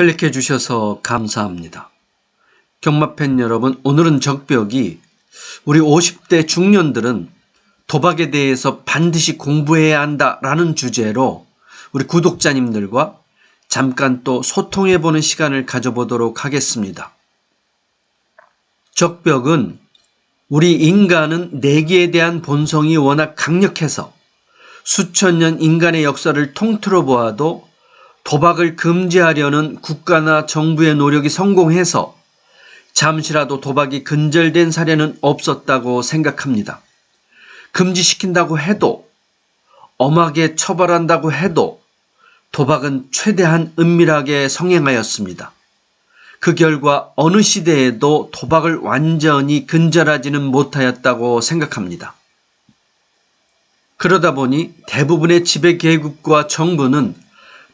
클릭해 주셔서 감사합니다. 경마팬 여러분, 오늘은 적벽이 우리 50대 중년들은 도박에 대해서 반드시 공부해야 한다라는 주제로 우리 구독자님들과 잠깐 또 소통해 보는 시간을 가져보도록 하겠습니다. 적벽은 우리 인간은 내기에 대한 본성이 워낙 강력해서 수천 년 인간의 역사를 통틀어 보아도 도박을 금지하려는 국가나 정부의 노력이 성공해서 잠시라도 도박이 근절된 사례는 없었다고 생각합니다. 금지시킨다고 해도 엄하게 처벌한다고 해도 도박은 최대한 은밀하게 성행하였습니다. 그 결과 어느 시대에도 도박을 완전히 근절하지는 못하였다고 생각합니다. 그러다 보니 대부분의 지배 계급과 정부는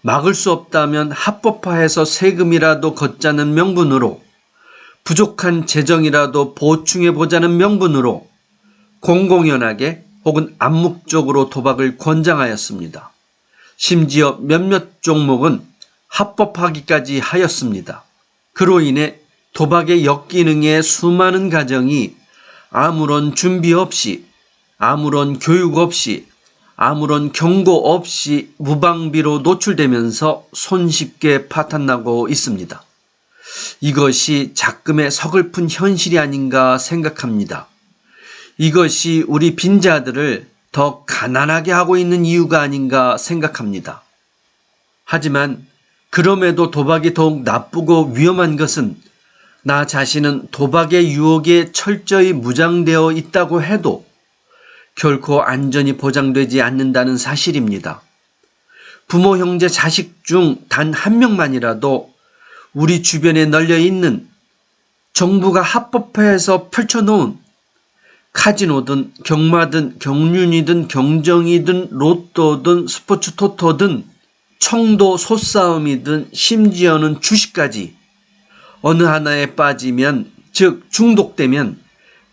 막을 수 없다면 합법화해서 세금이라도 걷자는 명분으로 부족한 재정이라도 보충해 보자는 명분으로 공공연하게 혹은 암묵적으로 도박을 권장하였습니다. 심지어 몇몇 종목은 합법화기까지 하였습니다. 그로 인해 도박의 역기능에 수많은 가정이 아무런 준비 없이 아무런 교육 없이 아무런 경고 없이 무방비로 노출되면서 손쉽게 파탄나고 있습니다. 이것이 작금의 서글픈 현실이 아닌가 생각합니다. 이것이 우리 빈자들을 더 가난하게 하고 있는 이유가 아닌가 생각합니다. 하지만 그럼에도 도박이 더욱 나쁘고 위험한 것은 나 자신은 도박의 유혹에 철저히 무장되어 있다고 해도 결코 안전이 보장되지 않는다는 사실입니다. 부모, 형제, 자식 중 단 한 명만이라도 우리 주변에 널려 있는 정부가 합법화해서 펼쳐놓은 카지노든 경마든 경륜이든 경정이든 로또든 스포츠 토토든 청도 소싸움이든 심지어는 주식까지 어느 하나에 빠지면 즉 중독되면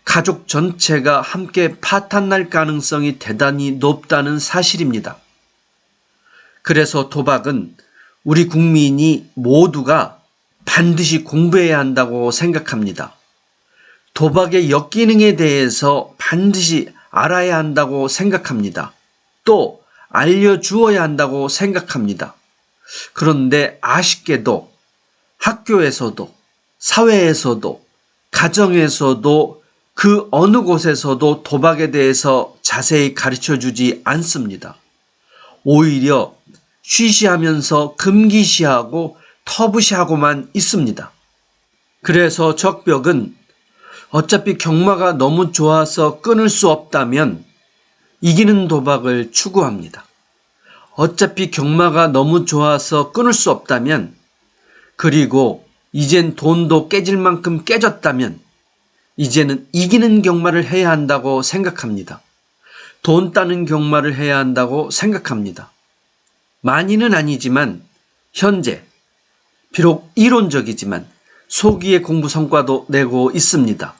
가족 전체가 함께 파탄날 가능성이 대단히 높다는 사실입니다. 그래서 도박은 우리 국민이 모두가 반드시 공부해야 한다고 생각합니다. 도박의 역기능에 대해서 반드시 알아야 한다고 생각합니다. 또 알려주어야 한다고 생각합니다. 그런데 아쉽게도 학교에서도 사회에서도 가정에서도 그 어느 곳에서도 도박에 대해서 자세히 가르쳐 주지 않습니다. 오히려 쉬쉬하면서 금기시하고 터부시하고만 있습니다. 그래서 적벽은 어차피 경마가 너무 좋아서 끊을 수 없다면 이기는 도박을 추구합니다. 어차피 경마가 너무 좋아서 끊을 수 없다면 그리고 이젠 돈도 깨질 만큼 깨졌다면 이제는 이기는 경마를 해야 한다고 생각합니다. 돈 따는 경마를 해야 한다고 생각합니다. 많이는 아니지만 현재 비록 이론적이지만 소기의 공부 성과도 내고 있습니다.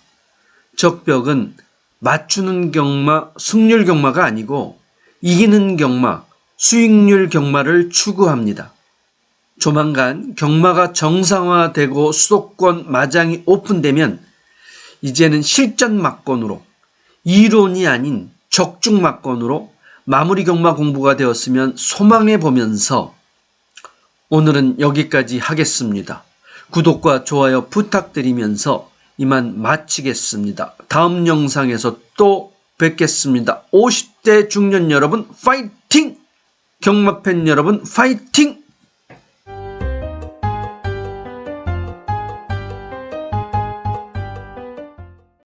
적벽은 맞추는 경마, 승률 경마가 아니고 이기는 경마, 수익률 경마를 추구합니다. 조만간 경마가 정상화되고 수도권 마장이 오픈되면 이제는 실전 막건으로 이론이 아닌 적중 막건으로 마무리 경마 공부가 되었으면 소망해 보면서 오늘은 여기까지 하겠습니다. 구독과 좋아요 부탁드리면서 이만 마치겠습니다. 다음 영상에서 또 뵙겠습니다. 50대 중년 여러분 파이팅! 경마팬 여러분 파이팅!